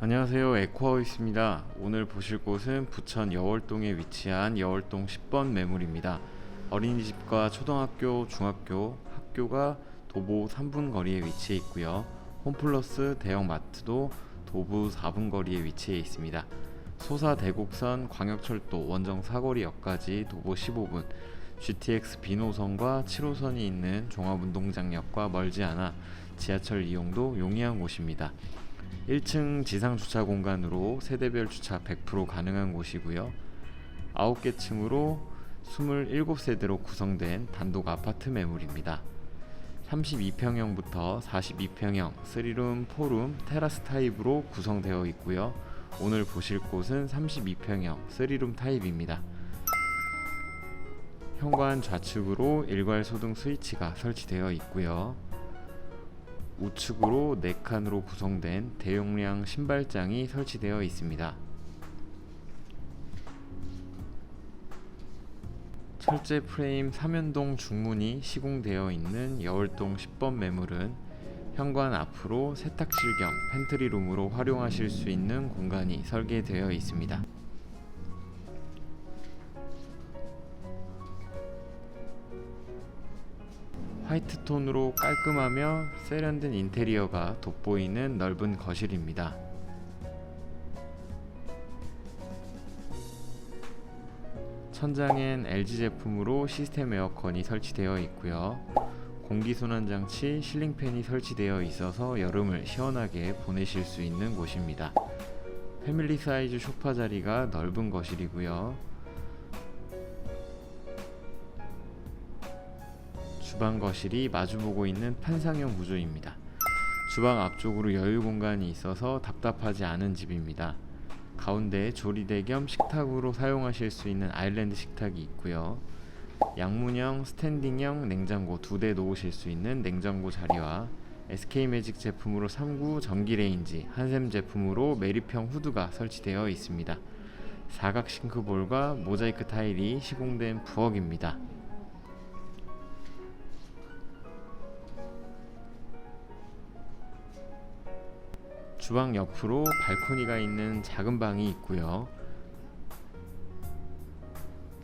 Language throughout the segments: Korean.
안녕하세요. 에코하우스입니다. 오늘 보실 곳은 부천 여월동에 위치한 여월동 10번 매물입니다. 어린이집과 초등학교, 중학교, 학교가 도보 3분 거리에 위치해 있고요. 홈플러스 대형 마트도 도보 4분 거리에 위치해 있습니다. 소사 대곡선 광역철도 원정 사거리역까지 도보 15분 GTX 비노선과 7호선이 있는 종합운동장역과 멀지 않아 지하철 이용도 용이한 곳입니다 1층 지상 주차 공간으로 세대별 주차 100% 가능한 곳이고요. 9개 층으로 27세대로 구성된 단독 아파트 매물입니다. 32평형부터 42평형, 3룸, 4룸, 테라스 타입으로 구성되어 있고요. 오늘 보실 곳은 32평형, 3룸 타입입니다. 현관 좌측으로 일괄 소등 스위치가 설치되어 있고요. 우측으로 4칸으로 구성된 대용량 신발장이 설치되어 있습니다. 철제 프레임 3연동 중문이 시공되어 있는 여월동 10번 매물은 현관 앞으로 세탁실 겸 팬트리룸으로 활용하실 수 있는 공간이 설계되어 있습니다. 화이트 톤으로 깔끔하며 세련된 인테리어가 돋보이는 넓은 거실입니다. 천장엔 LG 제품으로 시스템 에어컨이 설치되어 있고요. 공기순환 장치, 실링팬이 설치되어 있어서 여름을 시원하게 보내실 수 있는 곳입니다. 패밀리 사이즈 소파 자리가 넓은 거실이고요. 주방 거실이 마주보고 있는 판상형 구조입니다. 주방 앞쪽으로 여유 공간이 있어서 답답하지 않은 집입니다. 가운데 조리대 겸 식탁으로 사용하실 수 있는 아일랜드 식탁이 있고요. 양문형 스탠딩형 냉장고 두 대 놓으실 수 있는 냉장고 자리와 SK매직 제품으로 3구 전기 레인지, 한샘 제품으로 매립형 후드가 설치되어 있습니다. 사각 싱크볼과 모자이크 타일이 시공된 부엌입니다. 주방 옆으로 발코니가 있는 작은 방이 있고요.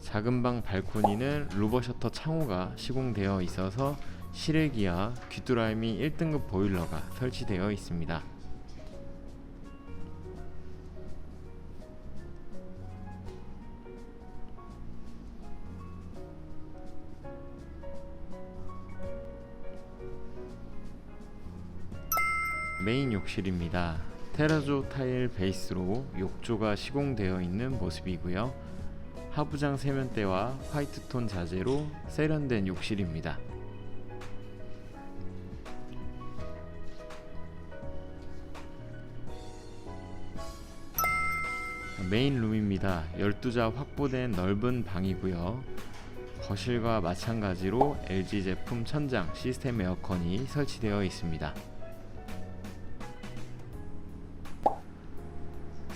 작은 방 발코니는 루버 셔터 창호가 시공되어 있어서 실외기와 귀뚜라미 1등급 보일러가 설치되어 있습니다. 메인 욕실입니다. 테라조 타일 베이스로 욕조가 시공되어 있는 모습이고요. 하부장 세면대와 화이트톤 자재로 세련된 욕실입니다. 메인 룸입니다. 12자 확보된 넓은 방이고요. 거실과 마찬가지로 LG 제품 천장 시스템 에어컨이 설치되어 있습니다.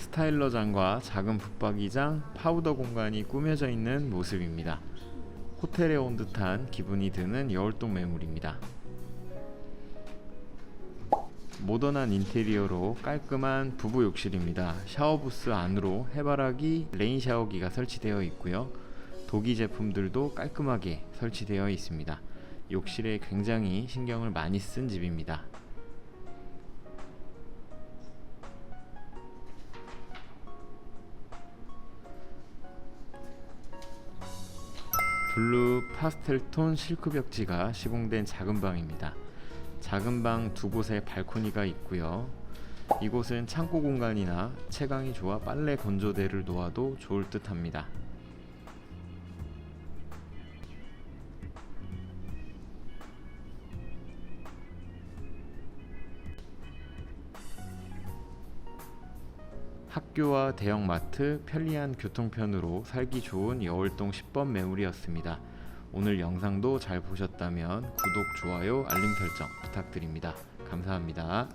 스타일러장과 작은 붙박이장, 파우더 공간이 꾸며져 있는 모습입니다. 호텔에 온 듯한 기분이 드는 여울동 매물입니다. 모던한 인테리어로 깔끔한 부부 욕실입니다. 샤워 부스 안으로 해바라기 레인 샤워기가 설치되어 있고요. 도기 제품들도 깔끔하게 설치되어 있습니다. 욕실에 굉장히 신경을 많이 쓴 집입니다. 블루 파스텔톤 실크 벽지가 시공된 작은 방입니다. 작은 방 두 곳에 발코니가 있고요. 이곳은 창고 공간이나 채광이 좋아 빨래 건조대를 놓아도 좋을 듯 합니다. 학교와 대형마트, 편리한 교통편으로 살기 좋은 여월동 10번 매물이었습니다. 오늘 영상도 잘 보셨다면 구독, 좋아요, 알림 설정 부탁드립니다. 감사합니다.